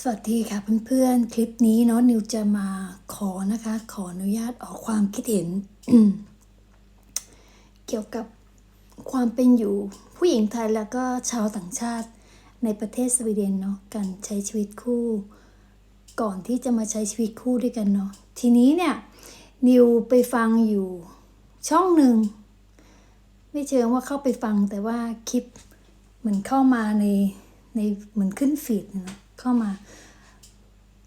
สวัสดีค่ะเพื่อนๆ คลิปนี้เนาะนิวจะมาขอนะคะ ขออนุญาตออกความคิดเห็น เกี่ยวกับความเป็นอยู่ผู้หญิงไทยแล้วก็ชาวต่างชาติในประเทศสวีเดนเนาะการใช้ชีวิตคู่ ก่อนที่จะมาใช้ชีวิตคู่ด้วยกันเนาะทีนี้เนี่ยนิวไปฟังอยู่ช่องหนึ่งไม่เชิงว่าเข้าไปฟังแต่ว่าคลิปเหมือนเข้ามาในในเหมือนขึ้นฟีดนะ เข้ามา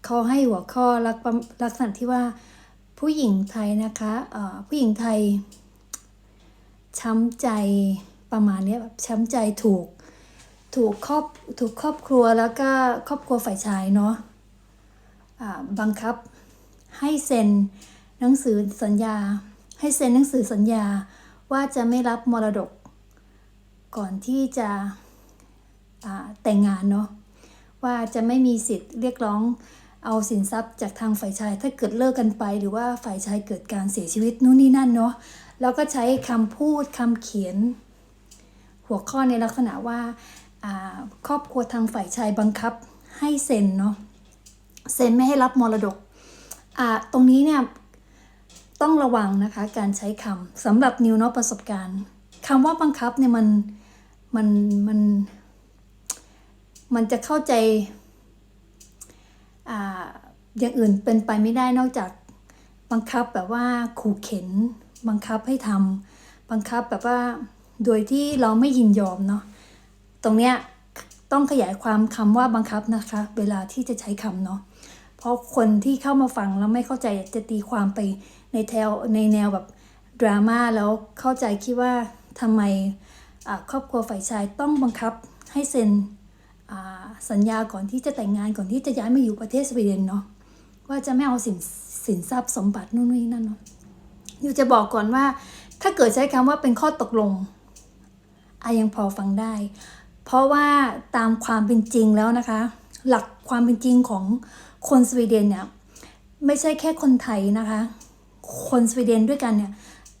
เขาให้หัวข้อลักษณะลักษณะที่ว่าผู้หญิงไทยนะคะเอ่อผู้หญิงไทย ช้ำใจประมาณนี้แบบช้ำใจถูกถูกครอบถูกครอบครัวแล้วก็ครอบครัวฝ่ายชายเนาะอ่าบังคับให้เซ็นหนังสือสัญญา ให้เซ็นหนังสือสัญญาว่าจะไม่รับมรดก ก่อนที่จะอ่าแต่งงานเนาะ ว่าจะไม่มีสิทธิ์เรียกร้องเอาสินทรัพย์จากทางฝ่ายชาย ถ้าเกิดเลิกกันไป หรือว่าฝ่ายชายเกิดการเสียชีวิตนู่นนี่นั่นเนาะแล้วก็ใช้คำพูดคำเขียน หัวข้อในลักษณะว่าครอบครัวทางฝ่ายชายบังคับให้เซ็นเนาะเซ็นไม่ให้รับมรดกตรงนี้เนี่ยต้องระวังนะคะการใช้คำสำหรับนิวเนาะประสบการณ์คำว่าบังคับเนี่ยมันมันมัน มันจะเข้าใจออย่างอื่นเป็นไปไม่ได้นอกจากบังคับแบบว่าขู่เข็น บังคับให้ทำบังคับแบบว่าโดยที่เราไม่ยินยอมเนาะตรงเนี้ยต้องขยายความคำว่าบังคับนะคะ เวลาที่จะใช้คำเนาะเพราะคนที่เข้ามาฟังแล้วไม่เข้าใจจะตีความไปในแถวในแนวแบบดราม่าแล้วเข้าใจคิดว่าทำไมครอบครัวฝ่ายชายต้องบังคับให้เซ็น สัญญาก่อนที่จะแต่งงานก่อนที่จะย้ายมาอยู่ประเทศสวีเดนเนาะว่าจะไม่เอาสินสินทรัพย์สมบัตินู่นนี่นั่นเนาะอยู่จะบอกก่อนว่า ถ้าเกิดใช้คำว่าเป็นข้อตกลงอายังพอฟังได้ เพราะว่าตามความเป็นจริงแล้วนะคะ หลักความเป็นจริงของคนสวีเดนเนี่ยไม่ใช่แค่คนไทยนะคะ คนสวีเดนด้วยกันเนี่ย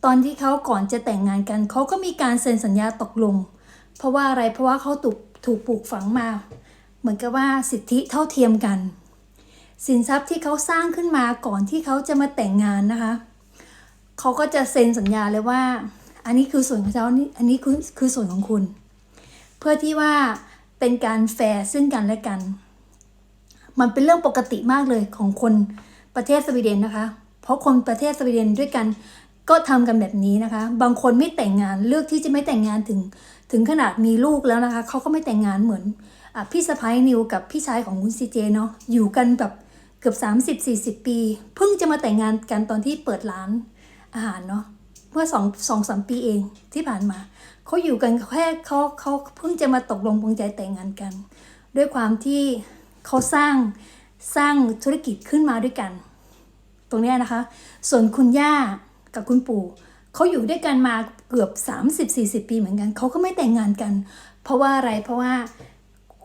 ตอนที่เขาก่อนจะแต่งงานกันเขาก็มีการเซ็นสัญญาตกลง เพราะว่าอะไรเพราะว่าเขาถูก ถูกปลูกฝังมา เหมือนกับว่าสิทธิเท่าเทียมกัน สินทรัพย์ที่เขาสร้างขึ้นมาก่อนที่เขาจะมาแต่งงานนะคะเขาก็จะเซ็นสัญญาเลยว่า อันนี้คือส่วนของเขานี่อันนี้คือคือส่วนของคุณ เพื่อที่ว่าเป็นการแฟร์ซึ่งกันและกัน มันเป็นเรื่องปกติมากเลยของคนประเทศสวีเดนนะคะ เพราะคนประเทศสวีเดนด้วยกันก็ทำกันแบบนี้นะคะ บางคนไม่แต่งงานเลือกที่จะไม่แต่งงานถึง ถึงขนาดมีลูกแล้วนะคะเขาก็ไม่แต่งงานเหมือนอพี่สะพ้ายนิวกับพี่ชายของคุณซีเจเนาะอยู่กันแบบเกือบ30-40 ปี เพิ่งจะมาแต่งงานกันตอนที่เปิดร้านอาหารเนาะเมื่อสองสองสามปีเองที่ผ่านมาเขาอยู่กันแค่เขาเขาเพิ่งจะมาตกลงปรงใจแต่งงานกัน ด้วยความที่เขาสร้างสร้างธุรกิจขึ้นมาด้วยกัน ตรงนี้นะคะ ส่วนคุณย่ากับคุณปู่เขาอยู่ด้วยกันมา เกือบ 30-40 ปีเหมือนกัน เขาก็ไม่แต่งงานกัน เพราะว่าอะไรเพราะว่า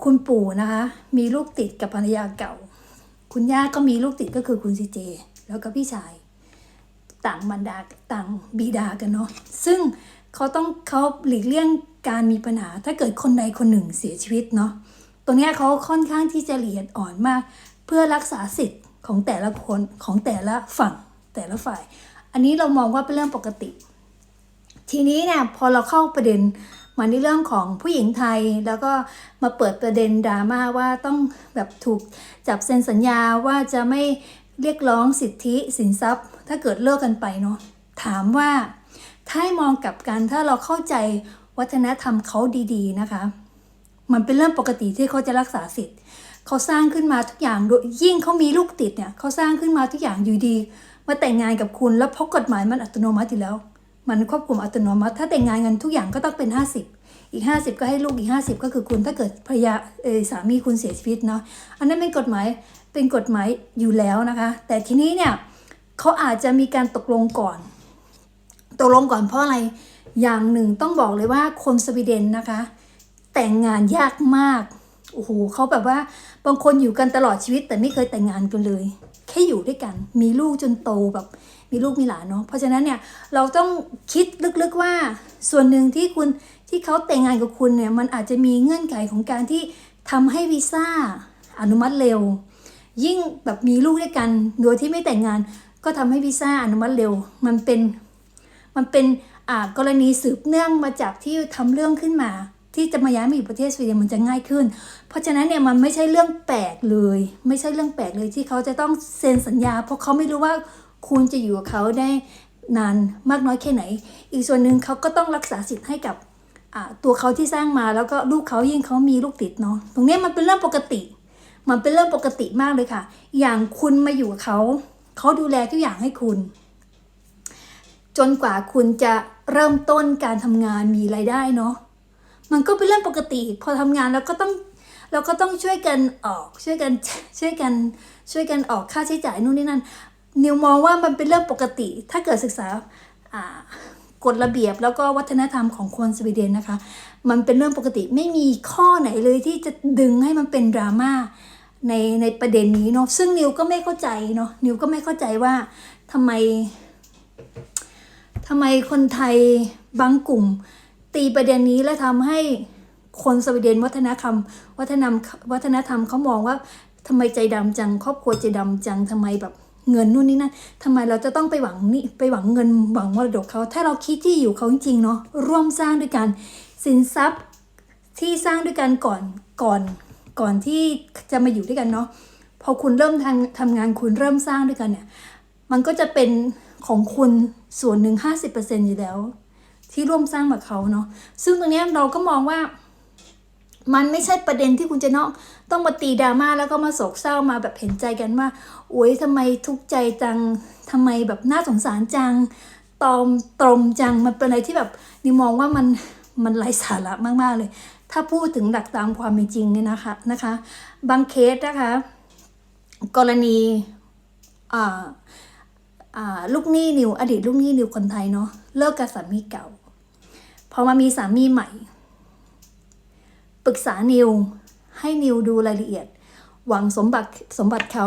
คุณปู่นะคะ มีลูกติดกับภรรยาเก่า คุณย่าก็มีลูกติดก็คือคุณซีเจ แล้วก็พี่ชาย ต่างบรรดาต่างบิดากันเนาะซึ่งเขาต้องเขาหลีกเลี่ยงการมีปัญหา ถ้าเกิดคนใดคนหนึ่งเสียชีวิตเนาะตรงนี้เขาค่อนข้างที่จะละเอียดอ่อนมาก เพื่อรักษาสิทธิ์ของแต่ละคนของแต่ละฝั่งแต่ละฝ่าย อันนี้เรามองว่าเป็นเรื่องปกติ ทีนี้เนี่ยพอเราเข้าประเด็นมาในเรื่องของผู้หญิงไทยแล้วก็มาเปิดประเด็นดราม่าว่าต้องแบบถูกจับเซ็นสัญญาว่าจะไม่เรียกร้องสิทธิสินทรัพย์ ถ้าเกิดเลิกกันไปเนาะถามว่าถ้ามองกลับกันถ้าเราเข้าใจวัฒนธรรมเขาดีๆนะคะ มันเป็นเรื่องปกติที่เขาจะรักษาสิทธิ์เขาสร้างขึ้นมาทุกอย่างโดยยิ่งเขามีลูกติดเนี่ยเขาสร้างขึ้นมาทุกอย่างอยู่ดี มาแต่งงานกับคุณแล้วเพราะกฎหมายมันอัตโนมัติอยู่แล้ว มันควบคุมอัตโนมัติ ถ้าแต่งงานกันทุกอย่างก็ต้องเป็น 50 อีก 50 ก็ให้ลูกอีก 50 ก็คือคุณถ้าเกิดภรรยาเอสามีคุณเสียชีวิตเนาะอันนั้นเป็นกฎหมายเป็นกฎหมายอยู่แล้วนะคะ แต่ทีนี้เนี่ยเขาอาจจะมีการตกลงก่อน ตกลงก่อนเพราะอะไรอย่างหนึ่งต้องบอกเลยว่าคนสวีเดนนะคะ แต่งงานยากมากโอ้โหเขาแบบว่าบางคนอยู่กันตลอดชีวิตแต่ไม่เคยแต่งงานกันเลย แค่อยู่ด้วยกัน มีลูกจนโตแบบ มีลูกมีหลานเนาะเพราะฉะนั้นเนี่ยเราต้องคิดลึกๆว่าส่วนหนึ่งที่คุณที่เขาแต่งงานกับคุณเนี่ยมันอาจจะมีเงื่อนไขของการที่ทำให้วีซ่าอนุมัติเร็ว ยิ่งแบบมีลูกด้วยกันโดยที่ไม่แต่งงาน ก็ทำให้วีซ่าอนุมัติเร็ว มันเป็นมันเป็นอ่ากรณีสืบเนื่องมาจากที่ทำเรื่องขึ้นมา ที่จะมาย้ายมาอยู่ประเทศสวีเดนมันจะง่ายขึ้น เพราะฉะนั้นเนี่ยมันไม่ใช่เรื่องแปลกเลย ไม่ใช่เรื่องแปลกเลยที่เขาจะต้องเซ็นสัญญา เพราะเขาไม่รู้ว่า คุณจะอยู่กับเขาได้นานมากน้อยแค่ไหน อีกส่วนหนึ่งเขาก็ต้องรักษาสิทธิ์ให้กับตัวเขาที่สร้างมาแล้วก็ลูกเขายิ่งเขามีลูกติดเนาะตรงนี้มันเป็นเรื่องปกติ มันเป็นเรื่องปกติมากเลยค่ะ อย่างคุณมาอยู่กับเขาเขาดูแลทุกอย่างให้คุณ จนกว่าคุณจะเริ่มต้นการทำงานมีรายได้เนาะมันก็เป็นเรื่องปกติ พอทำงานแล้วก็ต้องเราก็ต้องช่วยกันออกช่วยกันช่วยกันช่วยกันออกค่าใช้จ่ายนู่นนี่นั่น นิวมองว่ามันเป็นเรื่องปกติ ถ้าเกิดศึกษากฎระเบียบแล้วก็วัฒนธรรมของคนสวีเดนนะคะ มันเป็นเรื่องปกติไม่มีข้อไหนเลยที่จะดึงให้มันเป็นดราม่าในในประเด็นนี้เนาะซึ่งนิวก็ไม่เข้าใจเนาะนิวก็ไม่เข้าใจว่าทำไมทำไมคนไทยบางกลุ่ม ตีประเด็นนี้แล้วทำให้คนสวีเดนวัฒนธรรม วัฒนธรรมวัฒนธรรมเขามองว่าทำไมใจดำจัง ครอบครัวใจดำจังทำไมแบบ เงินนู่นนี่นั่นทำไมเราจะต้องไปหวังนี่ไปหวังเงินหวังมรดกเขา ถ้าเราคิดที่อยู่เขาจริงๆเนาะร่วมสร้างด้วยกันสินทรัพย์ที่สร้างด้วยกันก่อนก่อนก่อนที่จะมาอยู่ด้วยกันเนาะพอคุณเริ่มทำทำงานคุณเริ่มสร้างด้วยกันเนี่ยมันก็จะเป็นของคุณส่วนหนึ่งห้าสิบเปอร์เซ็นอยู่แล้ว ที่ร่วมสร้างกับเขาเนาะซึ่งตรงนี้เราก็มองว่า มันไม่ใช่ประเด็นที่คุณจะเนาะต้องมาตีดราม่าแล้วก็มาโศกเศร้ามาแบบเห็นใจกันว่าโอ๊ยทำไมทุกข์ใจจังทำไมแบบน่าสงสารจัง ตอมตรมจังมันเป็นอะไรที่แบบนี่มองว่ามันมันไร้สาระมากๆเลย ถ้าพูดถึงหลักตามความเป็นจริงเนี่ยนะคะนะคะ บางเคสนะคะ กรณีอ่าอ่าลูกหนี้นิวอดีตลูกหนี้นิวคนไทยเนาะเลิกกับสามีเก่า พอมามีสามีใหม่ ปรึกษานิว ให้นิวดูรายละเอียด หวังสมบัติสมบัติเขา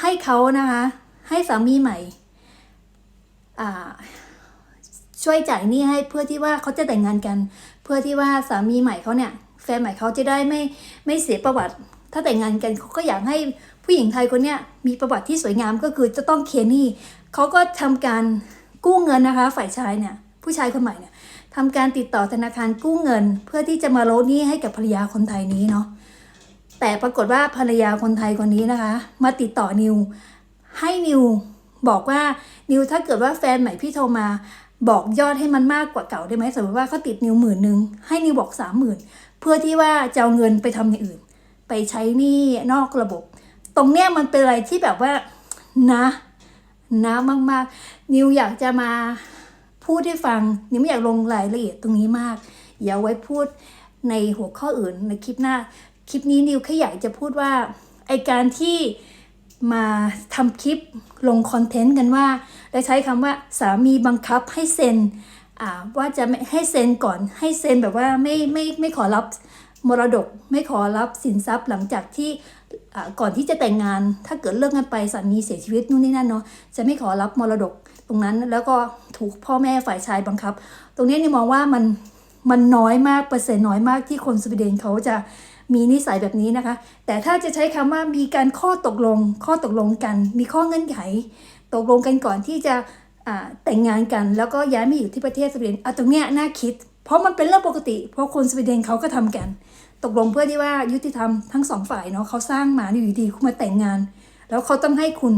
ให้เขานะคะ ให้สามีใหม่ช่วยจ่ายหนี้ให้เพื่อที่ว่าเขาจะแต่งงานกัน เพื่อที่ว่าสามีใหม่เขาเนี่ย แฟนใหม่เขาจะได้ไม่ไม่เสียประวัติ ถ้าแต่งงานกันเขาก็อยากให้ผู้หญิงไทยคนเนี้ยมีประวัติที่สวยงามก็คือจะต้องเคลียร์หนี้เขาก็ทำการกู้เงินนะคะ ฝ่ายชายเนี่ยผู้ชายคนใหม่เนี่ย ทำการติดต่อธนาคารกู้เงิน เพื่อที่จะมาลดหนี้ให้กับภรรยาคนไทยนี้เนาะแต่ปรากฏว่าภรรยาคนไทยคนนี้นะคะ มาติดต่อนิว ให้นิวบอกว่านิวถ้าเกิดว่าแฟนใหม่พี่โทรมาบอกยอดให้มันมากกว่าเก่าได้ไหมสมมติว่าเขาติดนิวหมื่นหนึ่งให้นิวบอกสามหมื่นเพื่อที่ว่าจะเอาเงินไปทำอย่างอื่น ไปใช้หนี้นอกระบบ ตรงเนี้ยมันเป็นอะไรที่แบบว่านะนะมากๆ นิวอยากจะมา พูดให้ฟังนิวไม่อยากลงรายละเอียดตรงนี้มากอย่าไว้พูดในหัวข้ออื่นในคลิปหน้า คลิปนี้นิวแค่อยากจะพูดว่าไอการที่มาทำคลิปลงคอนเทนต์กันว่าและใช้คำว่าสามีบังคับให้เซ็นอ่าว่าจะไม่ให้เซ็นก่อนให้เซ็นแบบว่าไม่ไม่ไม่ขอรับมรดก ไม่ขอรับสินทรัพย์หลังจากที่อ่าก่อนที่จะแต่งงาน ถ้าเกิดเลิกกันไปสามีเสียชีวิตนู่นนี่นั่นเนาะจะไม่ขอรับมรดก ตรงนั้นแล้วก็ถูกพ่อแม่ฝ่ายชายบังคับ ตรงนี้นี่มองว่ามันมันน้อยมากเปอร์เซ็นต์น้อยมากที่คนสวีเดนเขาจะมีนิสัยแบบนี้นะคะ แต่ถ้าจะใช้คำว่ามีการข้อตกลง ข้อตกลงกัน มีข้อเงื่อนไข ตกลงกันก่อนที่จะแต่งงานกันแล้วก็ย้ายมาอยู่ที่ประเทศสวีเดนเอะตรงเนี้ยน่าคิด เพราะมันเป็นเรื่องปกติ เพราะคนสวีเดนเขาก็ทำกัน ตกลงเพื่อที่ว่ายุติธรรมทั้งสองฝ่ายเนาะเขาสร้างมาอยู่ดีคุณมาแต่งงาน แล้วเขาต้องให้คุณ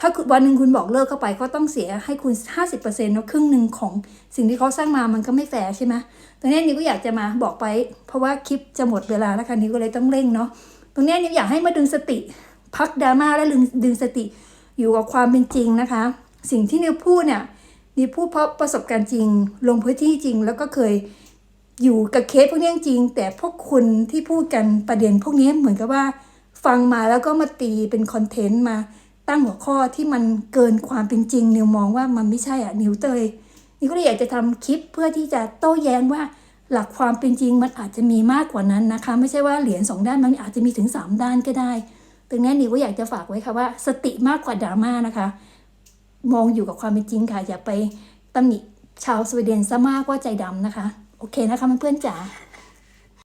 ถ้าวันหนึ่งคุณบอกเลิกเข้าไปก็ต้องเสียให้คุณ 50%เนาะครึ่งหนึ่งของสิ่งที่เขาสร้างมามันก็ไม่แฟร์ใช่ไหมตรงนี้นิวก็อยากจะมาบอกไป เพราะว่าคลิปจะหมดเวลาแล้วค่ะนิวก็เลยต้องเร่งเนาะตรงนี้นิวอยากให้มาดึงสติพักดราม่าและดึงดึงสติอยู่กับความเป็นจริงนะคะ สิ่งที่นิวพูดเนี่ยนิวพูดเพราะประสบการณ์จริง ลงพื้นที่จริง แล้วก็เคยอยู่กับเคสพวกนี้จริง แต่พวกคุณที่พูดกันประเด็นพวกนี้เหมือนกับว่าฟังมาแล้วก็มาตีเป็นคอนเทนต์มา ตั้งหัวข้อที่มันเกินความเป็นจริง นิวมองว่ามันไม่ใช่อะนิวเตยนิวก็เลยอยากจะทำคลิปเพื่อที่จะโต้แย้งว่าหลักความเป็นจริงมันอาจจะมีมากกว่านั้นนะคะ ไม่ใช่ว่าเหรียญสองด้านมันอาจจะมีถึงสามด้านก็ได้ตรงนี้นิวก็อยากจะฝากไว้ค่ะว่า สติมากกว่าดราม่านะคะ มองอยู่กับความเป็นจริงค่ะอย่าไปตำหนิชาวสวีเดนซะมากว่าใจดำนะคะ โอเคนะคะเพื่อนๆจ๋า